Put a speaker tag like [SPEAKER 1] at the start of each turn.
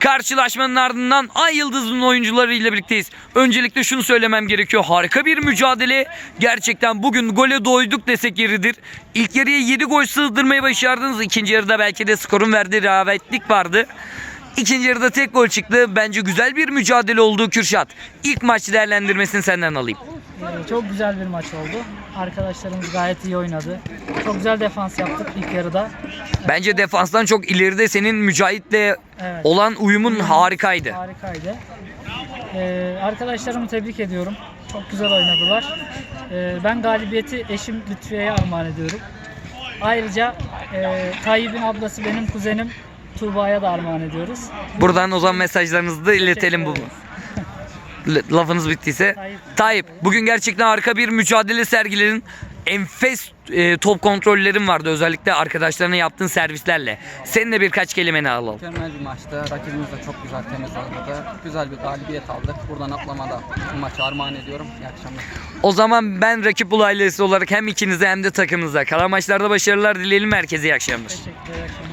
[SPEAKER 1] Karşılaşmanın ardından Ay Yıldız'ın oyuncularıyla birlikteyiz. Öncelikle şunu söylemem gerekiyor. Harika bir mücadele. Gerçekten bugün gole doyduk desek yeridir. İlk yarıya 7 gol sığdırmayı başardınız. İkinci yarıda belki de skorun verdiği rehavetlik vardı. İkinci yarıda tek gol çıktı. Bence güzel bir mücadele oldu Kürşat. İlk maç değerlendirmesini senden alayım.
[SPEAKER 2] Ee, Çok güzel bir maç oldu. Arkadaşlarımız gayet iyi oynadı. Çok güzel defans yaptık ilk yarıda.
[SPEAKER 1] Bence defanstan çok ileride senin Mücahit'le
[SPEAKER 2] Evet.
[SPEAKER 1] olan uyumun harikaydı.
[SPEAKER 2] Harikaydı. Ee, arkadaşlarımı tebrik ediyorum. Çok güzel oynadılar. Ee, ben galibiyeti eşim Lütfiye'ye armağan ediyorum. Ayrıca e, Tayyip'in ablası benim kuzenim Tuğba'ya da armağan ediyoruz.
[SPEAKER 1] Buradan o zaman mesajlarınızı da iletelim bu. Lafınız bittiyse.
[SPEAKER 2] Tayyip.
[SPEAKER 1] Tayyip bugün gerçekten harika bir mücadele sergiledin. Enfes e, top kontrollerin vardı özellikle arkadaşlarına yaptığın servislerle. Senin de birkaç kelimeni alalım.
[SPEAKER 3] Mükemmel bir maçtı. Rakibimiz de çok güzel temiz oynadı. Güzel bir galibiyet aldık. Buradan atlamada bu maçı armağan ediyorum. İyi akşamlar.
[SPEAKER 1] O zaman ben rakip bul ailesi olarak hem ikinize hem de takımınıza kalan maçlarda başarılar dileyelim. Herkese iyi akşamlar.
[SPEAKER 2] Teşekkür ederim.